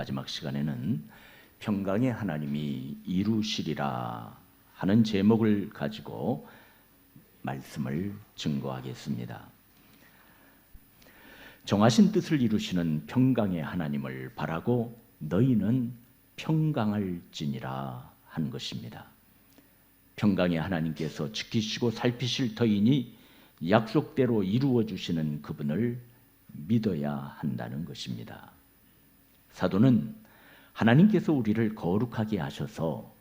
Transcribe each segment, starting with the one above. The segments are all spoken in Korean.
마지막 시간에는 평강의 하나님이 이루시리라 하는 제목을 가지고 말씀을 증거하겠습니다. 정하신 뜻을 이루시는 평강의 하나님을 바라고 너희는 평강할지니라 한 것입니다. 평강의 하나님께서 지키시고 살피실 터이니 약속대로 이루어 주시는 그분을 믿어야 한다는 것입니다. 사도는 하나님께서 우리를 거룩하게 하셔서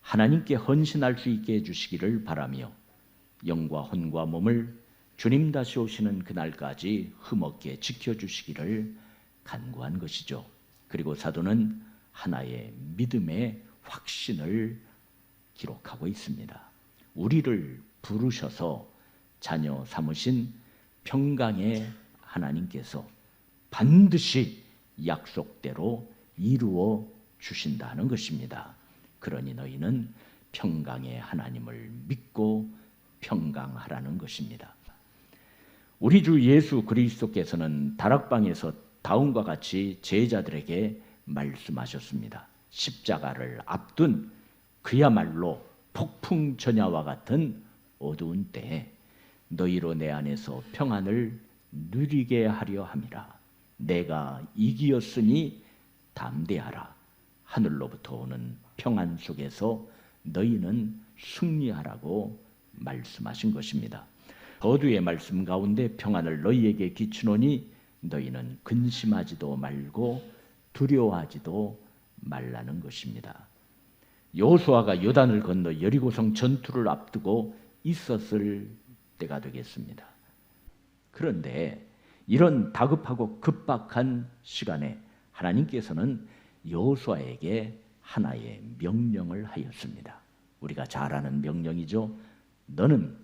하나님께 헌신할 수 있게 해주시기를 바라며 영과 혼과 몸을 주님 다시 오시는 그날까지 흠없게 지켜주시기를 간구한 것이죠. 그리고 사도는 하나의 믿음의 확신을 기록하고 있습니다. 우리를 부르셔서 자녀 삼으신 평강의 하나님께서 반드시 약속대로 이루어 주신다는 것입니다. 그러니 너희는 평강의 하나님을 믿고 평강하라는 것입니다. 우리 주 예수 그리스도께서는 다락방에서 다음과 같이 제자들에게 말씀하셨습니다. 십자가를 앞둔 그야말로 폭풍 전야와 같은 어두운 때에 너희로 내 안에서 평안을 누리게 하려 함이라. 내가 이기었으니 담대하라. 하늘로부터 오는 평안 속에서 너희는 승리하라고 말씀하신 것입니다. 거두의 말씀 가운데 평안을 너희에게 기치노니 너희는 근심하지도 말고 두려워하지도 말라는 것입니다. 요수아가 요단을 건너 여리고성 전투를 앞두고 있었을 때가 되겠습니다. 그런데 이런 다급하고 급박한 시간에 하나님께서는 여호수아에게 하나의 명령을 하였습니다. 우리가 잘 아는 명령이죠. 너는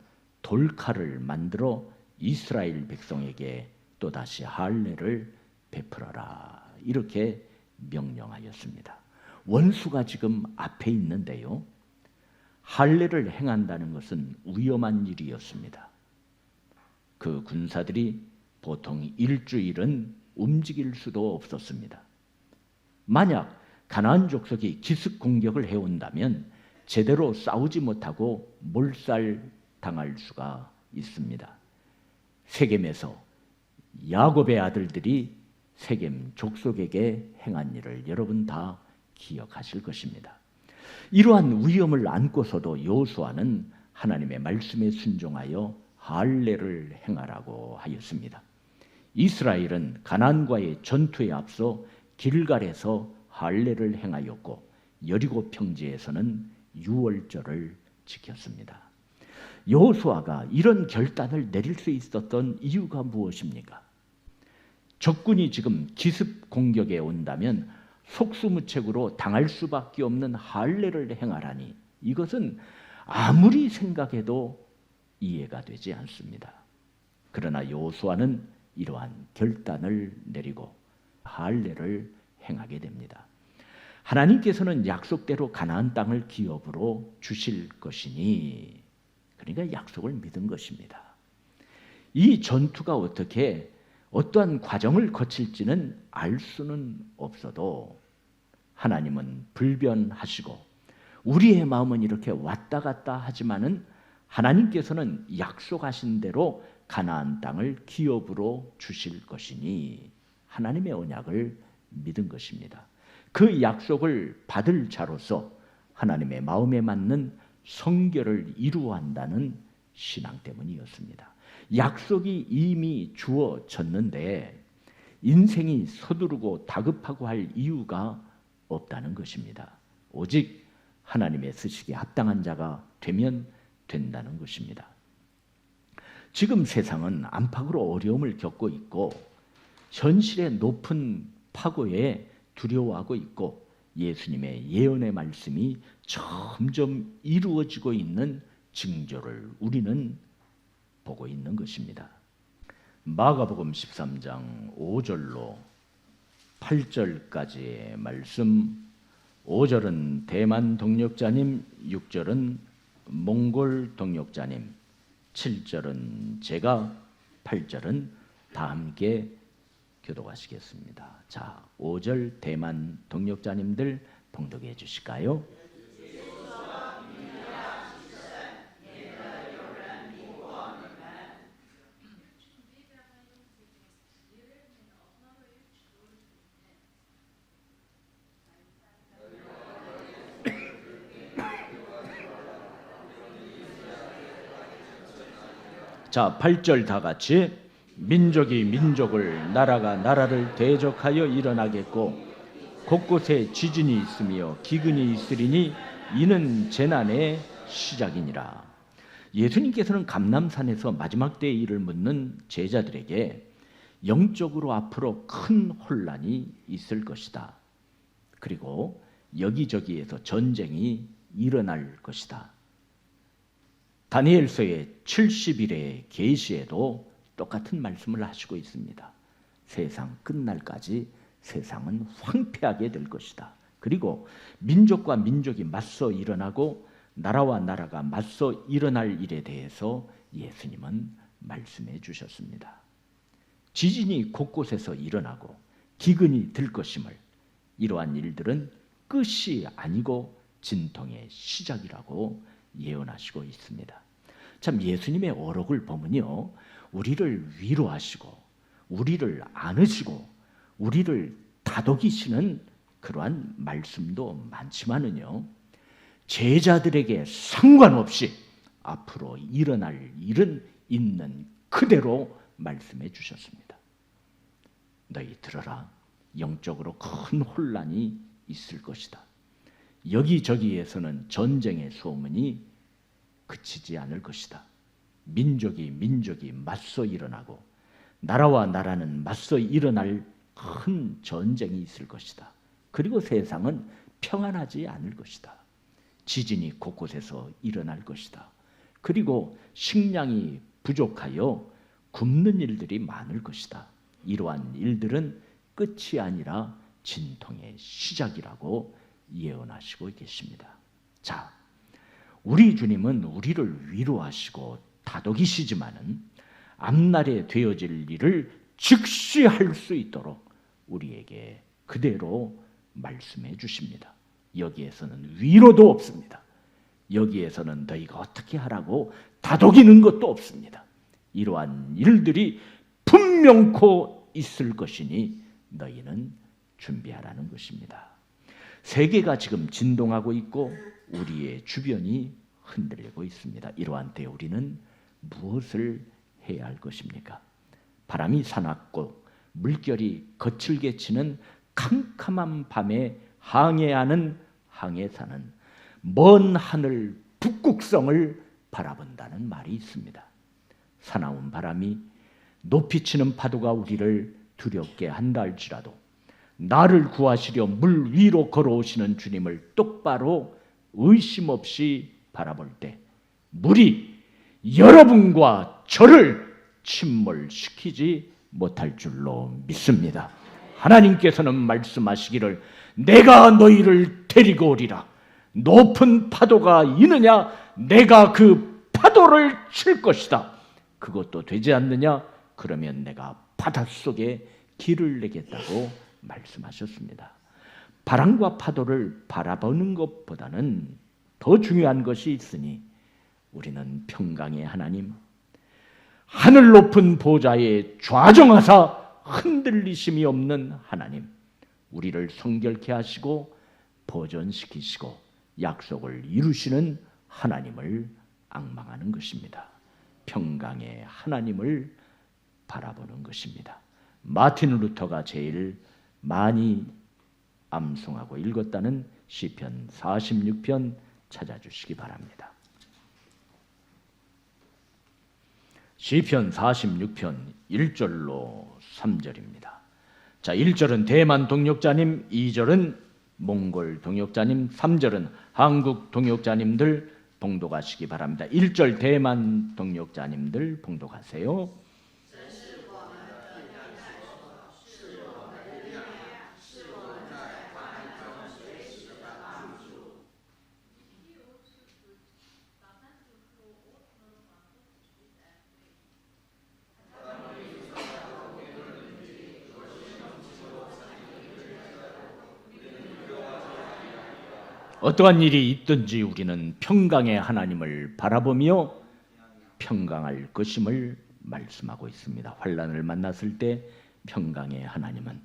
돌칼을 만들어 이스라엘 백성에게 또다시 할례를 베풀어라. 이렇게 명령하였습니다. 원수가 지금 앞에 있는데요. 할례를 행한다는 것은 위험한 일이었습니다. 그 군사들이 보통 일주일은 움직일 수도 없었습니다. 만약 가나안 족속이 기습 공격을 해온다면 제대로 싸우지 못하고 몰살 당할 수가 있습니다. 세겜에서 야곱의 아들들이 세겜 족속에게 행한 일을 여러분 다 기억하실 것입니다. 이러한 위험을 안고서도 여호수아는 하나님의 말씀에 순종하여 할례를 행하라고 하였습니다. 이스라엘은 가나안과의 전투에 앞서 길갈에서 할례를 행하였고 여리고 평지에서는 유월절을 지켰습니다. 여호수아가 이런 결단을 내릴 수 있었던 이유가 무엇입니까? 적군이 지금 기습 공격에 온다면 속수무책으로 당할 수밖에 없는 할례를 행하라니 이것은 아무리 생각해도 이해가 되지 않습니다. 그러나 여호수아는 이러한 결단을 내리고 할례를 행하게 됩니다. 하나님께서는 약속대로 가나안 땅을 기업으로 주실 것이니 그러니까 약속을 믿은 것입니다. 이 전투가 어떻게 어떠한 과정을 거칠지는 알 수는 없어도 하나님은 불변하시고 우리의 마음은 이렇게 왔다 갔다 하지만은 하나님께서는 약속하신 대로 가나안 땅을 기업으로 주실 것이니 하나님의 언약을 믿은 것입니다. 그 약속을 받을 자로서 하나님의 마음에 맞는 성결을 이루어 한다는 신앙 때문이었습니다. 약속이 이미 주어졌는데 인생이 서두르고 다급하고 할 이유가 없다는 것입니다. 오직 하나님의 쓰시기에 합당한 자가 되면 된다는 것입니다. 지금 세상은 안팎으로 어려움을 겪고 있고 현실의 높은 파고에 두려워하고 있고 예수님의 예언의 말씀이 점점 이루어지고 있는 징조를 우리는 보고 있는 것입니다. 마가복음 13장 5절로 8절까지의 말씀 5절은 대만 동력자님, 6절은 몽골 동력자님, 7절은 제가 8절은 다 함께 교도하시겠습니다. 자, 5절 대만 동역자님들 봉독해 주실까요? 자, 8절 다 같이 민족이 민족을 나라가 나라를 대적하여 일어나겠고 곳곳에 지진이 있으며 기근이 있으리니 이는 재난의 시작이니라. 예수님께서는 감남산에서 마지막 때의 일을 묻는 제자들에게 영적으로 앞으로 큰 혼란이 있을 것이다. 그리고 여기저기에서 전쟁이 일어날 것이다. 다니엘서의 70일의 계시에도 똑같은 말씀을 하시고 있습니다. 세상 끝날까지 세상은 황폐하게 될 것이다. 그리고 민족과 민족이 맞서 일어나고 나라와 나라가 맞서 일어날 일에 대해서 예수님은 말씀해 주셨습니다. 지진이 곳곳에서 일어나고 기근이 들 것임을 이러한 일들은 끝이 아니고 진통의 시작이라고 예언하시고 있습니다. 참 예수님의 어록을 보면요. 우리를 위로하시고 우리를 안으시고 우리를 다독이시는 그러한 말씀도 많지만은요. 제자들에게 상관없이 앞으로 일어날 일은 있는 그대로 말씀해 주셨습니다. 너희 들어라. 영적으로 큰 혼란이 있을 것이다. 여기저기에서는 전쟁의 소문이 그치지 않을 것이다. 민족이 민족이 맞서 일어나고 나라와 나라는 맞서 일어날 큰 전쟁이 있을 것이다. 그리고 세상은 평안하지 않을 것이다. 지진이 곳곳에서 일어날 것이다. 그리고 식량이 부족하여 굶는 일들이 많을 것이다. 이러한 일들은 끝이 아니라 진통의 시작이라고 예언하시고 계십니다. 자, 우리 주님은 우리를 위로하시고 다독이시지만은 앞날에 되어질 일을 즉시 할 수 있도록 우리에게 그대로 말씀해 주십니다. 여기에서는 위로도 없습니다. 여기에서는 너희가 어떻게 하라고 다독이는 것도 없습니다. 이러한 일들이 분명코 있을 것이니 너희는 준비하라는 것입니다. 세계가 지금 진동하고 있고 우리의 주변이 흔들리고 있습니다. 이러한 때 우리는 무엇을 해야 할 것입니까? 바람이 사납고 물결이 거칠게 치는 캄캄한 밤에 항해하는 항해사는 먼 하늘 북극성을 바라본다는 말이 있습니다. 사나운 바람이 높이 치는 파도가 우리를 두렵게 한다 할지라도 나를 구하시려 물 위로 걸어오시는 주님을 똑바로 의심 없이 바라볼 때 물이 여러분과 저를 침몰시키지 못할 줄로 믿습니다. 하나님께서는 말씀하시기를 내가 너희를 데리고 오리라. 높은 파도가 있느냐? 내가 그 파도를 칠 것이다. 그것도 되지 않느냐? 그러면 내가 바닷속에 길을 내겠다고 말씀하셨습니다. 바람과 파도를 바라보는 것보다는 더 중요한 것이 있으니 우리는 평강의 하나님, 하늘 높은 보좌에 좌정하사 흔들리심이 없는 하나님, 우리를 성결케 하시고 보존시키시고 약속을 이루시는 하나님을 악망하는 것입니다. 평강의 하나님을 바라보는 것입니다. 마틴 루터가 제일 많이 암송하고 읽었다는 시편 46편 찾아주시기 바랍니다. 시편 46편 1절로 3절입니다. 자, 1절은 대만 동역자님, 2절은 몽골 동역자님, 3절은 한국 동역자님들 봉독하시기 바랍니다. 1절 대만 동역자님들 봉독하세요. 어떠한 일이 있든지 우리는 평강의 하나님을 바라보며 평강할 것임을 말씀하고 있습니다. 환란을 만났을 때 평강의 하나님은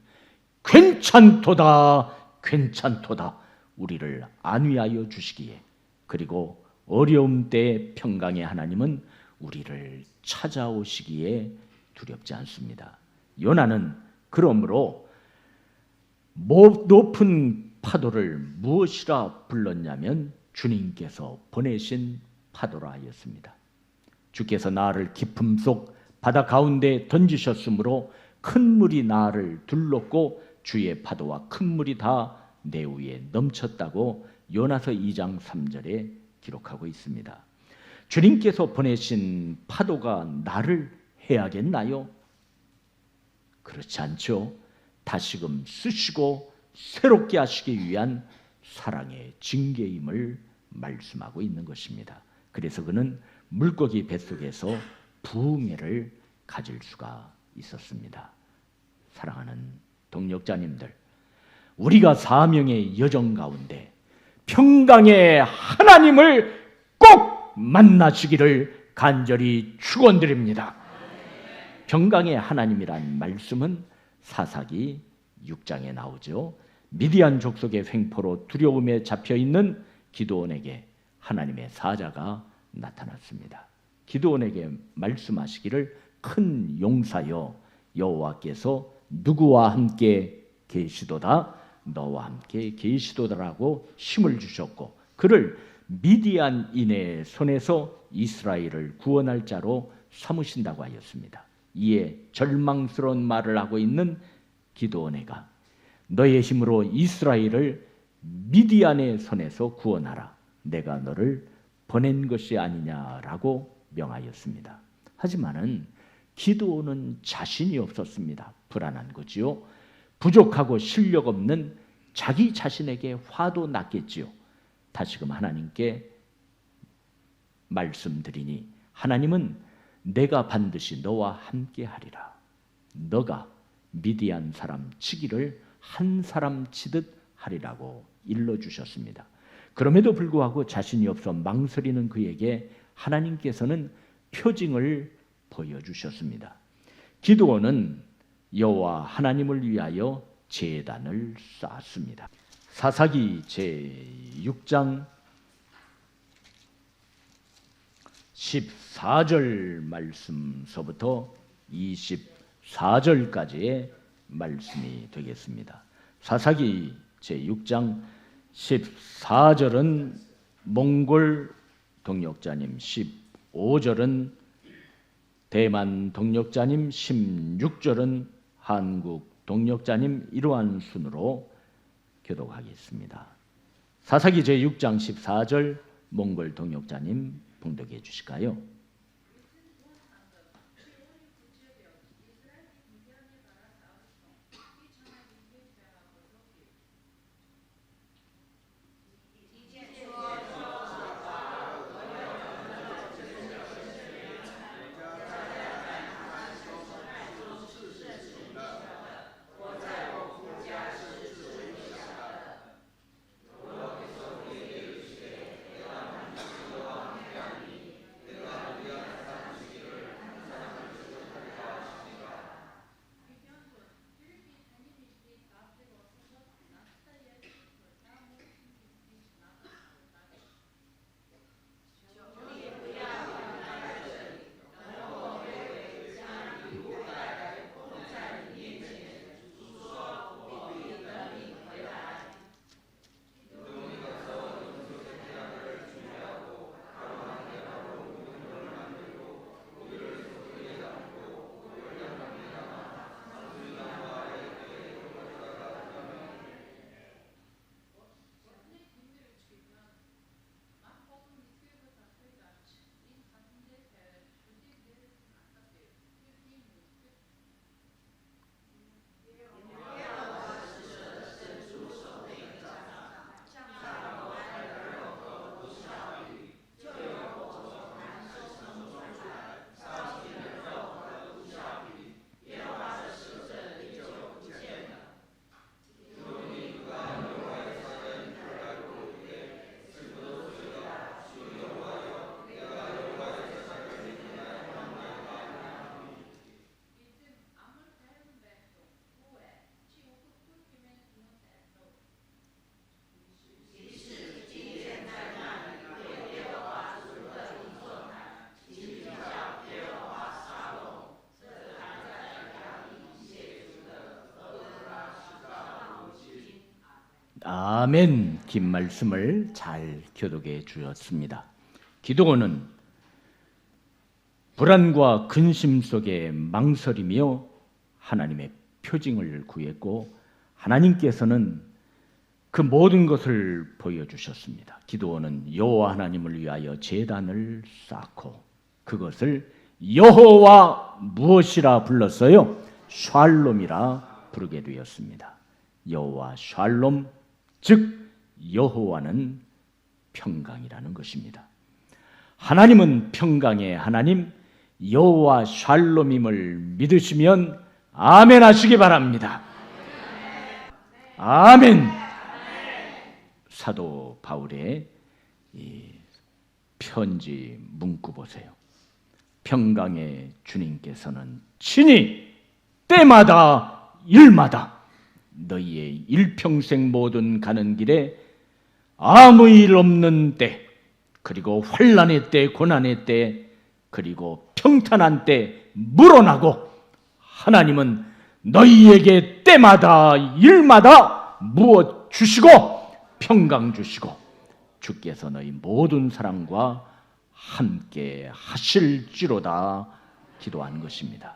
괜찮도다, 괜찮도다 우리를 안위하여 주시기에 그리고 어려움 때 평강의 하나님은 우리를 찾아오시기에 두렵지 않습니다. 요나는 그러므로 모- 높은 파도를 무엇이라 불렀냐면 주님께서 보내신 파도라 하였습니다. 주께서 나를 깊음 속 바다 가운데 던지셨으므로 큰 물이 나를 둘렀고 주의 파도와 큰 물이 다 내 위에 넘쳤다고 요나서 2장 3절에 기록하고 있습니다. 주님께서 보내신 파도가 나를 해야겠나요? 그렇지 않죠. 다시금 쓰시고 새롭게 하시기 위한 사랑의 징계임을 말씀하고 있는 것입니다. 그래서 그는 물고기 뱃속에서 부흥회를 가질 수가 있었습니다. 사랑하는 동력자님들, 우리가 사명의 여정 가운데 평강의 하나님을 꼭 만나시기를 간절히 축원드립니다. 평강의 하나님이란 말씀은 사사기 6장에 나오죠. 미디안 족속의 횡포로 두려움에 잡혀 있는 기도원에게 하나님의 사자가 나타났습니다. 기도원에게 말씀하시기를 큰 용사여 여호와께서 누구와 함께 계시도다 너와 함께 계시도다라고 힘을 주셨고 그를 미디안인의 손에서 이스라엘을 구원할 자로 삼으신다고 하였습니다. 이에 절망스러운 말을 하고 있는 기도원에가 너의 힘으로 이스라엘을 미디안의 손에서 구원하라. 내가 너를 보낸 것이 아니냐라고 명하였습니다. 하지만은 기도는 자신이 없었습니다. 불안한 거지요. 부족하고 실력 없는 자기 자신에게 화도 났겠지요. 다시금 하나님께 말씀드리니 하나님은 내가 반드시 너와 함께 하리라. 너가 미디안 사람 치기를 한 사람 치듯 하리라고 일러 주셨습니다. 그럼에도 불구하고 자신이 없어 망설이는 그에게 하나님께서는 표징을 보여 주셨습니다. 기도원은 여호와 하나님을 위하여 제단을 쌓았습니다. 사사기 제 6장 14절 말씀서부터 24절까지의 말씀이 되겠습니다. 사사기 제 6장 14절은 몽골 동역자님 15절은 대만 동역자님 16절은 한국 동역자님 이러한 순으로 교독하겠습니다. 사사기 제6장 14절 몽골 동역자님 봉독해 주실까요? 아멘 긴 말씀을 잘 교독해 주었습니다. 기도원은 불안과 근심 속에 망설이며 하나님의 표징을 구했고 하나님께서는 그 모든 것을 보여주셨습니다. 기도원은 여호와 하나님을 위하여 제단을 쌓고 그것을 여호와 무엇이라 불렀어요? 샬롬이라 부르게 되었습니다. 여호와 샬롬 즉 여호와는 평강이라는 것입니다. 하나님은 평강의 하나님 여호와 샬롬임을 믿으시면 아멘 하시기 바랍니다. 아멘. 사도 바울의 이 편지 문구 보세요. 평강의 주님께서는 친히 때마다 일마다 너희의 일평생 모든 가는 길에 아무 일 없는 때 그리고 환란의 때 고난의 때 그리고 평탄한 때 물어나고 하나님은 너희에게 때마다 일마다 무엇 주시고 평강 주시고 주께서 너희 모든 사람과 함께 하실지로다 기도한 것입니다.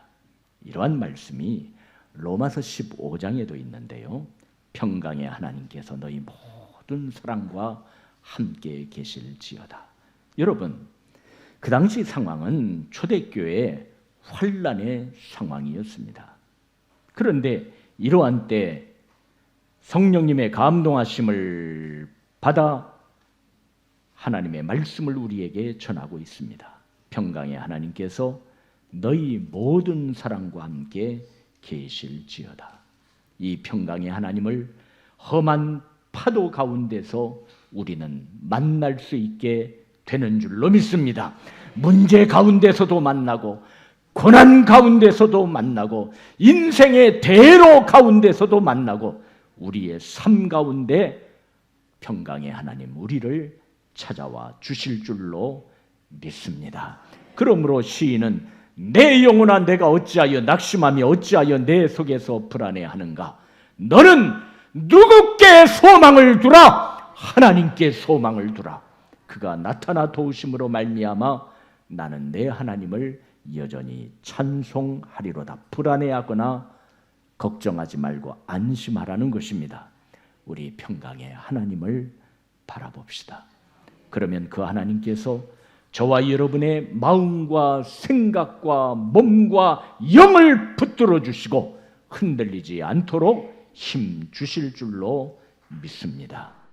이러한 말씀이 로마서 15장에도 있는데요. 평강의 하나님께서 너희 모든 사람과 함께 계실지어다. 여러분, 그 당시 상황은 초대교회 환란의 상황이었습니다. 그런데 이러한 때 성령님의 감동하심을 받아 하나님의 말씀을 우리에게 전하고 있습니다. 평강의 하나님께서 너희 모든 사람과 함께 계실지어다. 이 평강의 하나님을 험한 파도 가운데서 우리는 만날 수 있게 되는 줄로 믿습니다. 문제 가운데서도 만나고 고난 가운데서도 만나고 인생의 대로 가운데서도 만나고 우리의 삶 가운데 평강의 하나님 우리를 찾아와 주실 줄로 믿습니다. 그러므로 시인은 내 영혼아 내가 어찌하여 낙심하며 어찌하여 내 속에서 불안해하는가? 너는 누구께 소망을 두라? 하나님께 소망을 두라. 그가 나타나 도우심으로 말미암아 나는 내 하나님을 여전히 찬송하리로다. 불안해하거나 걱정하지 말고 안심하라는 것입니다. 우리 평강의 하나님을 바라봅시다. 그러면 그 하나님께서 저와 여러분의 마음과 생각과 몸과 영을 붙들어 주시고 흔들리지 않도록 힘 주실 줄로 믿습니다.